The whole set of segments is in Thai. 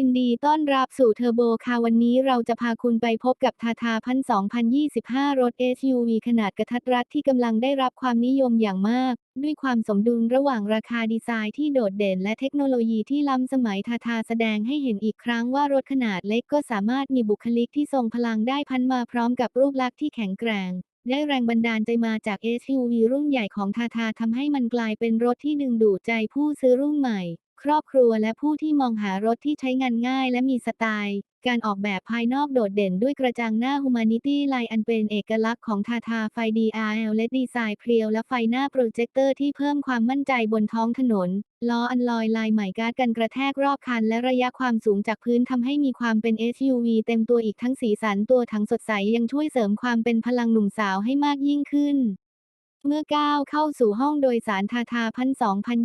ินดีต้อนรับสู่เทอร์โบค่ะวันนี้เราจะพาคุณไปพบกับทาทาพัน2025 รถ SUV ขนาดกระทัดรัดที่กำลังได้รับความนิยมอย่างมาก ด้วยความสมดุลระหว่างราคาดีไซน์ที่โดดเด่นและเทคโนโลยีที่ล้ำสมัยทาทาแสดงให้เห็นอีกครั้งว่ารถขนาดเล็กก็สามารถมีบุคลิกที่ทรงพลังได้พันมาพร้อมกับรูปลักษณ์ที่แข็งแกร่งได้แรงบันดาลใจมาจาก SUV รุ่นใหญ่ของทาทาทำให้มันกลายเป็นรถที่ดึงดูดใจผู้ซื้อรุ่นใหม่ ครอบครัวและผู้ที่มองหารถที่ใช้งานง่ายและมีสไตล์ การออกแบบภายนอกโดดเด่นด้วยกระจังหน้า Humanity Line อันเป็นเอกลักษณ์ของทาทาไฟ DRL และดีไซน์เพรียวและไฟหน้าโปรเจคเตอร์ที่เพิ่มความมั่นใจบนท้องถนน ล้ออันลอยลายใหม่การ์ดกันกระแทกรอบคัน และระยะความสูงจากพื้นทำให้มีความเป็น SUV เต็มตัวอีกทั้งสีสันตัวถังสดใสยังช่วยเสริมความเป็นพลังหนุ่มสาวให้มากยิ่งขึ้น เมื่อก้าวเข้าสู่ห้องโดยสารทาทาพัน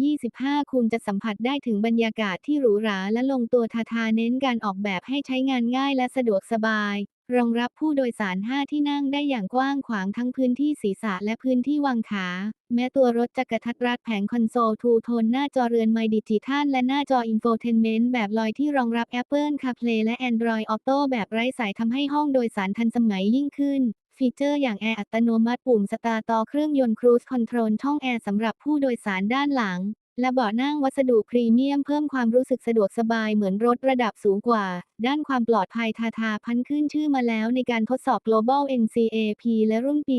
2025คุณจะสัมผัสได้ถึงบรรยากาศที่หรูหราและลงตัวทาทาเน้นการออกแบบให้ใช้งานง่ายและสะดวกสบาย รองรับผู้โดยสาร 5 ที่นั่งได้อย่างกว้างขวางทั้งพื้นที่ศีรษะและพื้นที่วางขา แม้ตัวรถจะกระทัดรัดแผงคอนโซลทูโทนหน้าจอเรือนไมดิจิทัลและหน้าจออินโฟเทนเมนต์แบบลอยที่รองรับ Apple CarPlay และ Android Auto แบบไร้สายทำให้ห้องโดยสารทันสมัยยิ่งขึ้น ฟีเจอร์อย่างแอร์อัตโนมัติปุ่มสตาร์ต่อเครื่องยนต์ครูซคอนโทรลช่องแอร์สำหรับผู้โดยสารด้านหลัง และเบาะนั่งวัสดุพรีเมียมเพิ่มความรู้สึกสะดวกสบายเหมือนรถระดับสูงกว่า ด้านความปลอดภัยทาทาพันขึ้นชื่อมาแล้วในการทดสอบ Global NCAP และรุ่นปี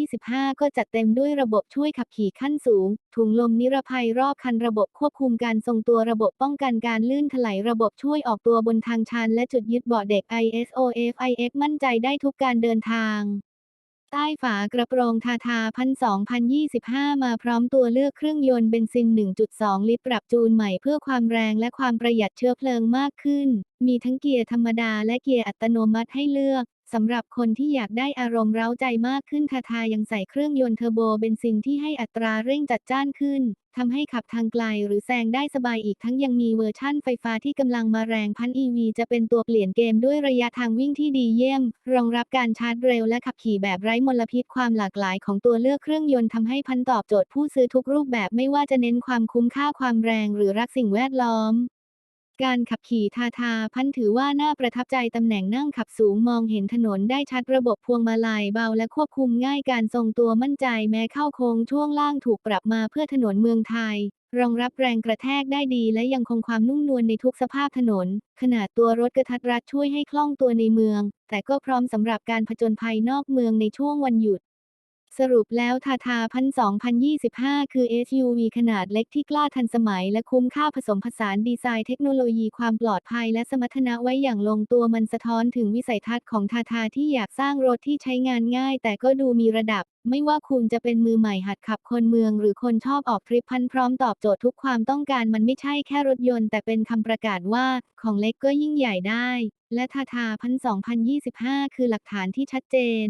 2025 ก็จัดเต็มด้วยระบบช่วยขับขี่ขั้นสูง ถุงลมนิรภัยรอบคันระบบควบคุมการทรงตัวระบบป้องกันการลื่นถลายระบบช่วยออกตัวบนทางชันและจุดยึดเบาะเด็ก ISOFIX มั่นใจได้ทุกการเดินทาง ใต้ฝากระโปรงทาทาพัน2025มาพร้อมตัวเลือกเครื่องยนต์เบนซิน 1.2 ลิตรปรับจูนใหม่เพื่อความแรงและความประหยัดเชื้อเพลิงมากขึ้น มีทั้งเกียร์ธรรมดาและเกียร์อัตโนมัติให้เลือก สำหรับคนที่อยากได้อารมณ์เร้าใจมากขึ้นทาทายังใส่เครื่องยนต์เทอร์โบเบนซินที่ให้อัตราเร่งจัดจ้านขึ้น ทำให้ขับทางไกลหรือแซงได้สบายอีกทั้งยังมีเวอร์ชั่นไฟฟ้าที่กำลังมาแรงพัน EV จะเป็นตัวเปลี่ยนเกมด้วยระยะทางวิ่งที่ดีเยี่ยม รองรับการชาร์จเร็วและขับขี่แบบไร้มลพิษความหลากหลายของตัวเลือกเครื่องยนต์ทำให้พันตอบโจทย์ผู้ซื้อทุกรูปแบบไม่ว่าจะเน้นความคุ้มค่าความแรงหรือรักสิ่งแวดล้อม การขับขี่ทาทาพันถือว่าน่าประทับใจตำแหน่งนั่งขับสูงมองเห็นถนนได้ชัดระบบพวงมาลัยเบาและควบคุมง่ายการทรงตัวมั่นใจแม้เข้าโค้งช่วงล่างถูกปรับมาเพื่อถนนเมืองไทย รองรับแรงกระแทกได้ดีและยังคงความนุ่มนวลในทุกสภาพถนน ขนาดตัวรถกระทัดรัดช่วยให้คล่องตัวในเมือง แต่ก็พร้อมสำหรับการผจญภัยนอกเมืองในช่วงวันหยุด สรุปแล้วทาทาพัน2025 คือ SUV ขนาดเล็กที่กล้าทันสมัยและคุ้มค่าผสมผสานดีไซน์เทคโนโลยีความปลอดภัยและสมรรถนะไว้อย่างลงตัวมันสะท้อนถึงวิสัยทัศน์ของทาทาที่อยากสร้างรถที่ใช้งานง่าย แต่ก็ดูมีระดับ ไม่ว่าคุณจะเป็นมือใหม่หัดขับคนเมือง หรือคนชอบออกทริปพันพร้อมตอบโจทย์ทุกความต้องการมันไม่ใช่แค่รถยนต์ แต่เป็นคำประกาศว่า ของเล็กก็ยิ่งใหญ่ได้ และทาทาพัน2025 คือหลักฐานที่ชัดเจน